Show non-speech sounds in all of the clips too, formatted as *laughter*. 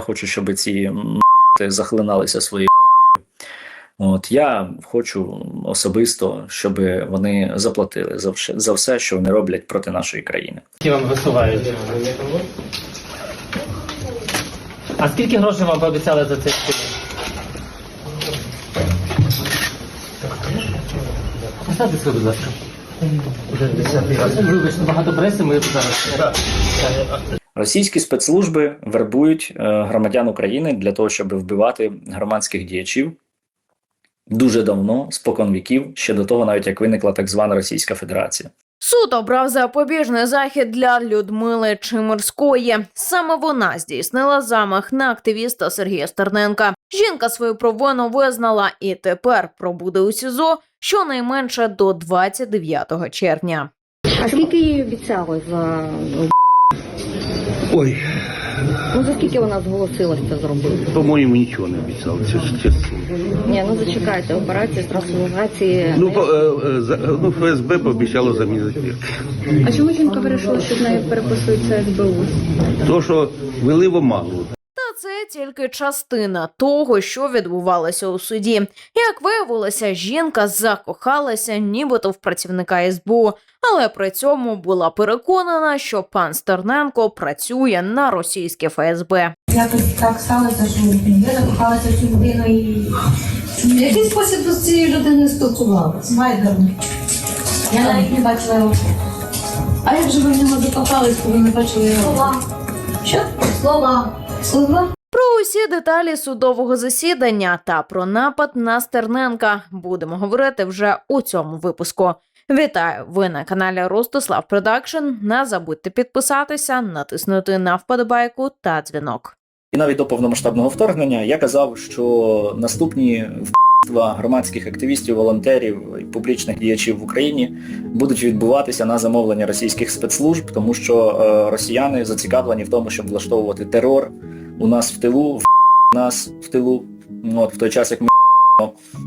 Я хочу, щоб ці захлиналися своєю. От я хочу особисто, щоб вони заплатили за все, за все, що вони роблять проти нашої країни. Які вам висувають? А скільки грошей вам пообіцяли за цей? Поставте себе, будь ласка. Вибачте, багато преси, ми зараз. Російські спецслужби вербують е, громадян України для того, щоб вбивати громадських діячів дуже давно, спокон віків, ще до того, навіть як виникла так звана Російська Федерація. Суд обрав запобіжний захід для Людмили Чимирської. Саме вона здійснила замах на активіста Сергія Стерненка. Жінка свою провину визнала і тепер пробуде у СІЗО щонайменше до 29 червня. А скільки їй обіцяли за Ой, ну за скільки вона зголосилась це зробити? по-моєму, нічого не обіцяв, це ж чесно. Ні, ну зачекайте, операція з трансформації. Ну, по, е, е, за- ну, ФСБ пообіцяло замінити. А чому жінка вирішила, що в неї переписується СБУ? То, що вели в оману. Це тільки частина того, що відбувалося у суді. Як виявилося, жінка закохалася, нібито в працівника СБУ, але при цьому була переконана, що пан Стерненко працює на російське ФСБ. Якось так сталося, що я закохалася в цю людину і в який спосіб з цією людиною спілкувалася? Майдерно. Я навіть не бачила його. А як же ви в нього закохались, коли не бачили його? Слова. Що? Слова. Слова? Про усі деталі судового засідання та про напад на Стерненка будемо говорити вже у цьому випуску. Вітаю! Ви на каналі Ростислав Продакшн. Не забудьте підписатися, натиснути на вподобайку та дзвінок. І навіть до повномасштабного вторгнення я казав, що наступні вбивства громадських активістів, волонтерів і публічних діячів в Україні будуть відбуватися на замовлення російських спецслужб, тому що е, росіяни зацікавлені в тому, щоб влаштовувати терор у нас в тилу, в *laughs* нас в тилу. От в той час, як ми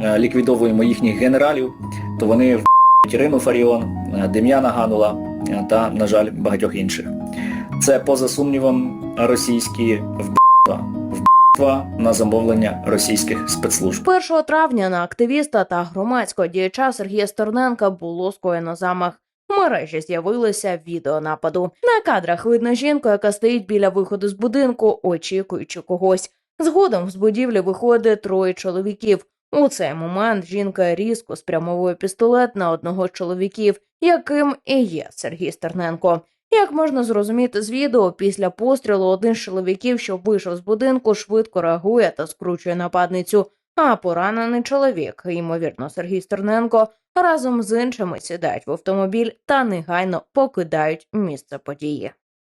е, ліквідовуємо їхніх генералів, то вони Ірину *laughs* Фаріон, е, Дем'яна Ганула та, на жаль, багатьох інших. Це поза сумнівом російські вбивства. На замовлення російських спецслужб. 1 травня на активіста та громадського діяча Сергія Стерненка було скоєно замах. В мережі з'явилося відео нападу. На кадрах видно жінку, яка стоїть біля виходу з будинку, очікуючи когось. Згодом з будівлі виходить троє чоловіків. У цей момент жінка різко спрямовує пістолет на одного з чоловіків, яким і є Сергій Стерненко. Як можна зрозуміти з відео, після пострілу один з чоловіків, що вийшов з будинку, швидко реагує та скручує нападницю. А поранений чоловік, ймовірно, Сергій Стерненко, разом з іншими сідають в автомобіль та негайно покидають місце події.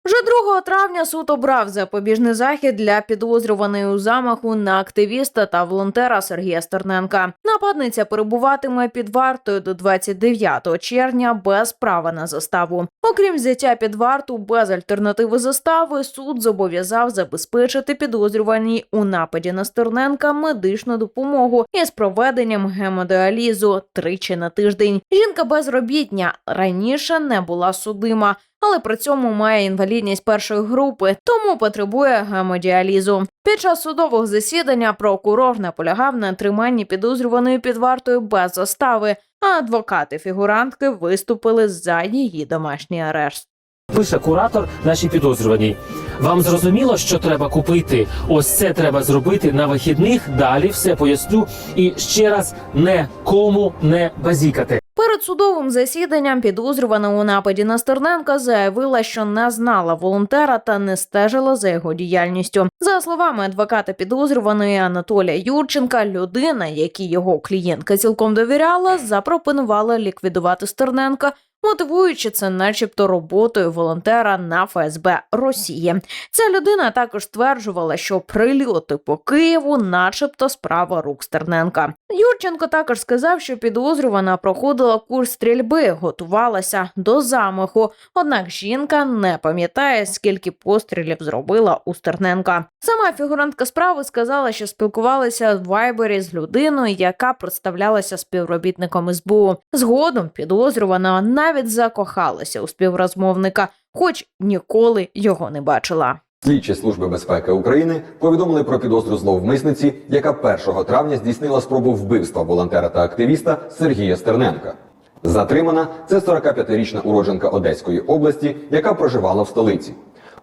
Вже 2 травня суд обрав запобіжний захід для підозрюваної у замаху на активіста та волонтера Сергія Стерненка. Нападниця перебуватиме під вартою до 29 червня без права на заставу. Окрім взяття під варту без альтернативи застави, суд зобов'язав забезпечити підозрюваній у нападі на Стерненка медичну допомогу із проведенням гемодіалізу тричі на тиждень. Жінка безробітня раніше не була судима але при цьому має інвалідність першої групи, тому потребує гемодіалізу. Під час судового засідання прокурор наполягав на триманні підозрюваної під вартою без застави, а адвокати фігурантки виступили за її домашній арешт. Пише куратор нашій підозрюваній. Вам зрозуміло, що треба купити? Ось це треба зробити на вихідних. Далі все поясню. І ще раз не кому не базікати. Перед судовим засіданням підозрювана у нападі на Стерненка заявила, що не знала волонтера та не стежила за його діяльністю. За словами адвоката підозрюваної Анатолія Юрченка, людина, якій його клієнтка цілком довіряла, запропонувала ліквідувати Стерненка. Мотивуючи це, начебто, роботою волонтера на ФСБ Росії. Ця людина також стверджувала, що прильоти по Києву, начебто, справа рук Стерненка. Юрченко також сказав, що підозрювана проходила курс стрільби, готувалася до замаху. Однак жінка не пам'ятає, скільки пострілів зробила у Стерненка. Сама фігурантка справи сказала, що спілкувалася в Вайбері з людиною, яка представлялася співробітником СБУ. Згодом підозрювана навіть закохалася у співрозмовника, хоч ніколи його не бачила. Слідчі служби безпеки України повідомили про підозру зловмисниці, яка 1 травня здійснила спробу вбивства волонтера та активіста Сергія Стерненка. Затримана це 45-річна уродженка Одеської області, яка проживала в столиці.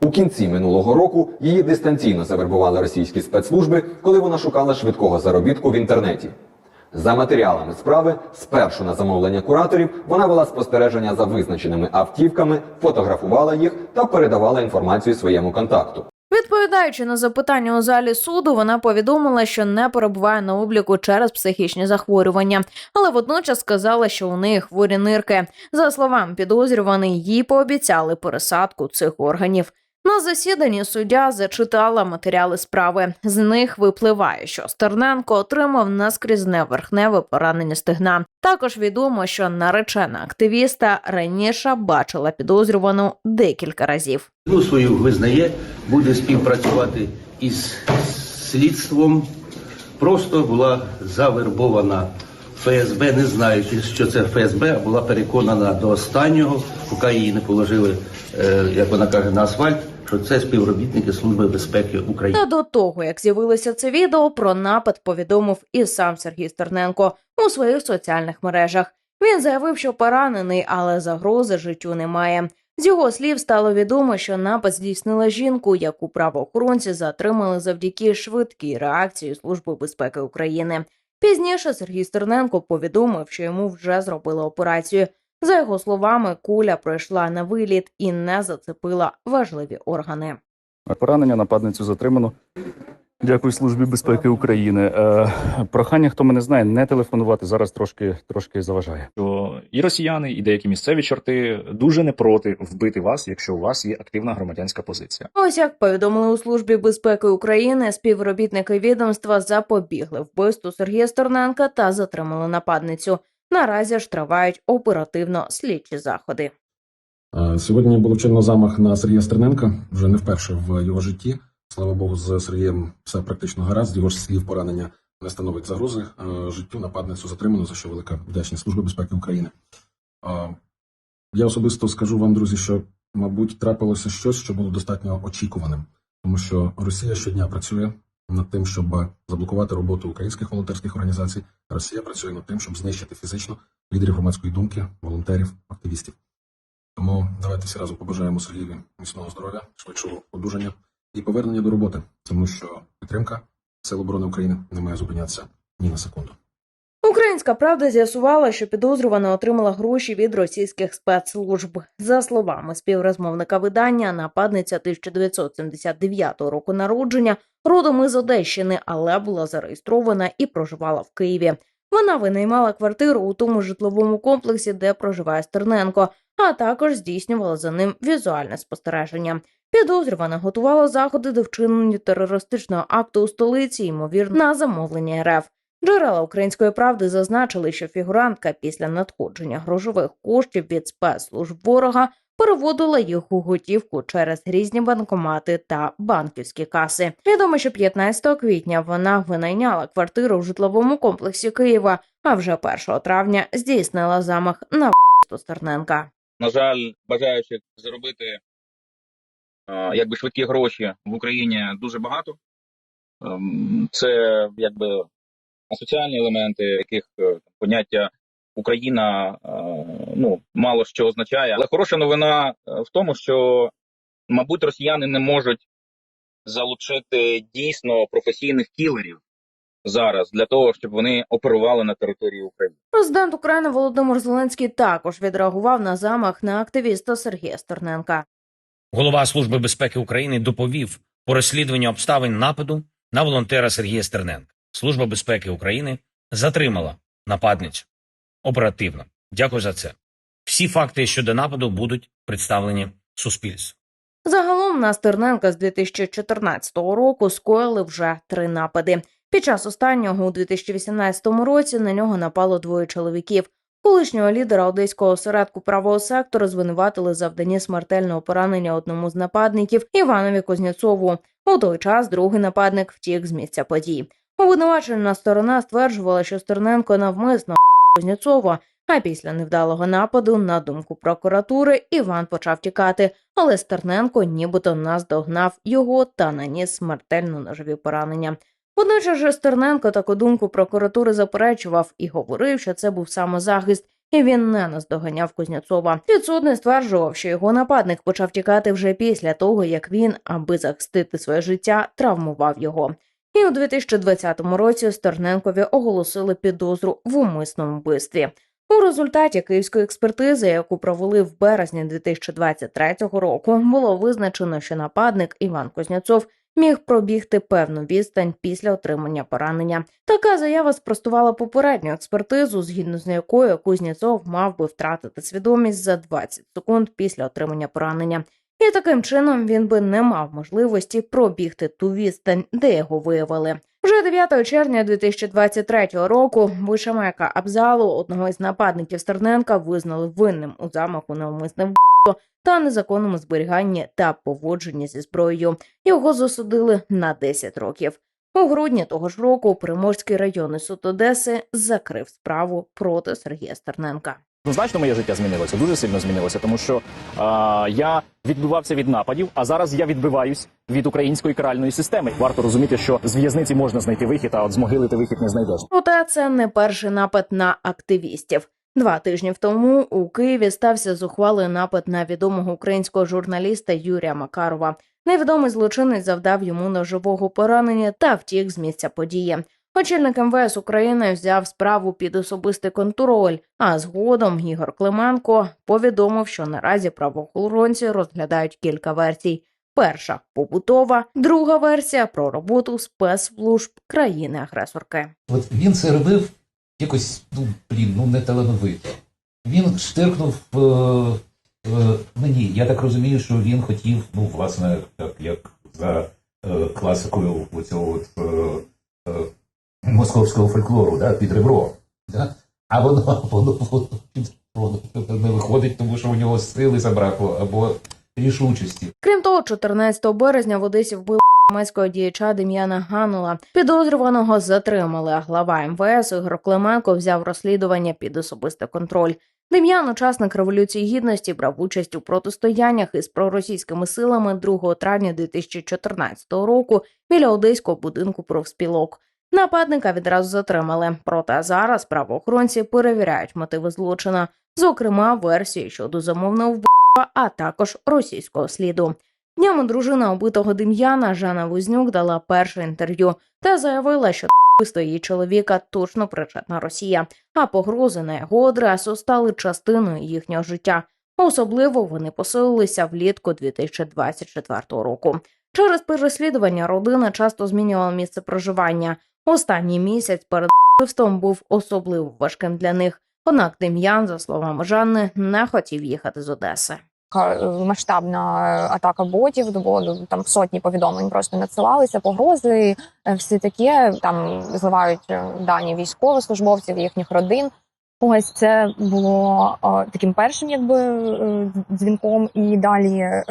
У кінці минулого року її дистанційно завербували російські спецслужби, коли вона шукала швидкого заробітку в інтернеті. За матеріалами справи, спершу на замовлення кураторів, вона вела спостереження за визначеними автівками, фотографувала їх та передавала інформацію своєму контакту. Відповідаючи на запитання у залі суду, вона повідомила, що не перебуває на обліку через психічні захворювання, але водночас сказала, що у неї хворі нирки. За словами підозрюваної, їй пообіцяли пересадку цих органів. На засіданні суддя зачитала матеріали справи. З них випливає, що Стерненко отримав наскрізне верхневе поранення стегна. Також відомо, що наречена активіста раніше бачила підозрювану декілька разів. Ну, свою визнає, буде співпрацювати із слідством. Просто була завербована ФСБ, не знаючи, що це ФСБ, була переконана до останнього, поки її не положили, е, як вона каже, на асфальт, що це співробітники Служби безпеки України. Та до того, як з'явилося це відео, про напад повідомив і сам Сергій Стерненко у своїх соціальних мережах. Він заявив, що поранений, але загрози життю немає. З його слів стало відомо, що напад здійснила жінку, яку правоохоронці затримали завдяки швидкій реакції Служби безпеки України. Пізніше Сергій Стерненко повідомив, що йому вже зробили операцію. За його словами, куля пройшла на виліт і не зацепила важливі органи. Поранення нападницю затримано. Дякую Службі безпеки України. Е, прохання, хто мене знає, не телефонувати зараз трошки трошки заважає. що і росіяни, і деякі місцеві чорти дуже не проти вбити вас, якщо у вас є активна громадянська позиція. Ось як повідомили у службі безпеки України, співробітники відомства запобігли вбивству Сергія Стерненка та затримали нападницю. Наразі ж тривають оперативно слідчі заходи. Е, Сьогодні було вчинено замах на Сергія Стерненка вже не вперше в його житті. Слава Богу, з Сергієм все практично гаразд. З його ж слів поранення не становить загрози. Е, Життю нападницю затримано, за що велика вдячність Служби безпеки України. Я особисто скажу вам, друзі, що, мабуть, трапилося щось, що було достатньо очікуваним, тому що Росія щодня працює над тим, щоб заблокувати роботу українських волонтерських організацій. Росія працює над тим, щоб знищити фізично лідерів громадської думки, волонтерів, активістів. Тому давайте всі разом побажаємо Сергієві міцного здоров'я, швидшого одужання і повернення до роботи, тому що підтримка Сил оборони України не має зупинятися ні на секунду. Українська правда з'ясувала, що підозрювана отримала гроші від російських спецслужб. За словами співрозмовника видання, нападниця 1979 року народження, родом із Одещини, але була зареєстрована і проживала в Києві. Вона винаймала квартиру у тому житловому комплексі, де проживає Стерненко, а також здійснювала за ним візуальне спостереження. Підозрювана готувала заходи до вчинення терористичного акту у столиці, ймовірно, на замовлення РФ. Джерела української правди зазначили, що фігурантка після надходження грошових коштів від спецслужб ворога переводила їх у готівку через різні банкомати та банківські каси. Відомо, що 15 квітня вона винайняла квартиру в житловому комплексі Києва, а вже 1 травня здійснила замах на Стерненка. На жаль, бажаючих заробити якби швидкі гроші в Україні дуже багато. Ем, Це якби соціальні елементи, яких е, поняття Україна е, ну мало що означає. Але хороша новина е, в тому, що мабуть росіяни не можуть залучити дійсно професійних кілерів зараз для того, щоб вони оперували на території України. Президент України Володимир Зеленський також відреагував на замах на активіста Сергія Стерненка. Голова Служби безпеки України доповів по розслідуванню обставин нападу на волонтера Сергія Стерненка. Служба безпеки України затримала нападницю оперативно. Дякую за це. Всі факти щодо нападу будуть представлені суспільству. Загалом на Стерненка з 2014 року скоїли вже три напади. Під час останнього у 2018 році на нього напало двоє чоловіків. Колишнього лідера одеського осередку правого сектору звинуватили завдані смертельного поранення одному з нападників Іванові Кузнєцову. У той час другий нападник втік з місця подій. Обвинувачена сторона стверджувала, що Стерненко навмисно Кузнєцова А після невдалого нападу, на думку прокуратури, Іван почав тікати, але Стерненко нібито наздогнав його та наніс смертельно ножові поранення. Водночас же Стерненко таку думку прокуратури заперечував і говорив, що це був самозахист, і він не наздоганяв Кузнєцова. Підсудний стверджував, що його нападник почав тікати вже після того, як він, аби захистити своє життя, травмував його. І у 2020 році Стерненкові оголосили підозру в умисному вбивстві. У результаті київської експертизи, яку провели в березні 2023 року, було визначено, що нападник Іван Кузнєцов міг пробігти певну відстань після отримання поранення. Така заява спростувала попередню експертизу, згідно з якою Кузнєцов мав би втратити свідомість за 20 секунд після отримання поранення. І таким чином він би не мав можливості пробігти ту відстань, де його виявили. Вже 9 червня 2023 року вишамека Абзалу, одного із нападників Стерненка, визнали винним у замаху на умисне вбивство та незаконному зберіганні та поводженні зі зброєю. Його засудили на 10 років. У грудні того ж року Приморський районний суд Одеси закрив справу проти Сергія Стерненка. Значно моє життя змінилося, дуже сильно змінилося, тому що а, я відбивався від нападів, а зараз я відбиваюсь від української каральної системи. Варто розуміти, що з в'язниці можна знайти вихід, а от з могили ти вихід не знайдеш. Проте це не перший напад на активістів. Два тижні тому у Києві стався зухвалий напад на відомого українського журналіста Юрія Макарова. Невідомий злочинець завдав йому ножового поранення та втік з місця події. Очільник МВС України взяв справу під особистий контроль. А згодом Ігор Клименко повідомив, що наразі правоохоронці розглядають кілька версій. Перша побутова, друга версія про роботу спецслужб країни-агресорки. От він це робив якось, ну блін, ну не талановито. Він штиркнув е, е, мені. Я так розумію, що він хотів, ну, власне, так як за е, класикою оцього от, е, е, московського фольклору, да, під ребро. Да? А воно, *laughs* воно, воно ребро не виходить, тому що у нього сили забракло або рішучості. Крім того, 14 березня в Одесі вбили громадського діяча Дем'яна Ганула. Підозрюваного затримали, а глава МВС Ігор Клименко взяв розслідування під особистий контроль. Дем'ян, учасник революції гідності, брав участь у протистояннях із проросійськими силами 2 травня 2014 року біля одеського будинку профспілок. Нападника відразу затримали. Проте зараз правоохоронці перевіряють мотиви злочина, зокрема версії щодо замовного вбивства, а також російського сліду. Днями дружина убитого Дем'яна Жанна Вознюк дала перше інтерв'ю та заявила, що вбивство її чоловіка точно причетна Росія, а погрози на його адресу стали частиною їхнього життя. Особливо вони посилилися влітку 2024 року. Через переслідування родина часто змінювала місце проживання. Останній місяць перед вбивством був особливо важким для них. Однак Дем'ян, за словами Жанни, не хотів їхати з Одеси. Е, масштабна атака ботів, було там сотні повідомлень просто надсилалися, погрози, е, все таке. Там зливають е, дані військовослужбовців, їхніх родин. Ось це було е, таким першим, якби е, дзвінком, і далі е,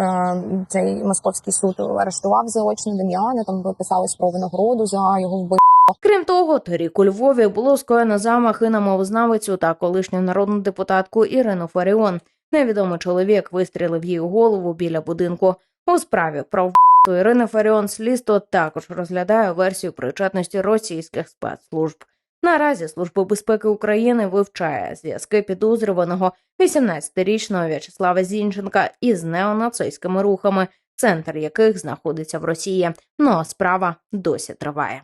цей московський суд арештував заочно Дем'яна. Там писалось про винагороду за його вбивство. Крім того, торік у Львові було скоєно замахи на мовознавицю та колишню народну депутатку Ірину Фаріон. Невідомий чоловік вистрілив у голову біля будинку. У справі про вбивство Ірини Фаріон слідство також розглядає версію причетності російських спецслужб. Наразі Служба безпеки України вивчає зв'язки підозрюваного 18-річного В'ячеслава Зінченка із неонацистськими рухами, центр яких знаходиться в Росії. Ну а справа досі триває.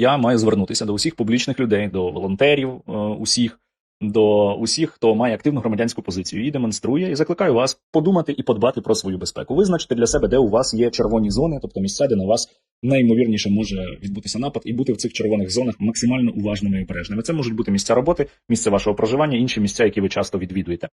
Я маю звернутися до усіх публічних людей, до волонтерів, е, усіх, до усіх, хто має активну громадянську позицію і демонструє, і закликаю вас подумати і подбати про свою безпеку. Визначте для себе, де у вас є червоні зони, тобто місця, де на вас найімовірніше може відбутися напад, і бути в цих червоних зонах максимально уважними і обережними. Це можуть бути місця роботи, місце вашого проживання, інші місця, які ви часто відвідуєте.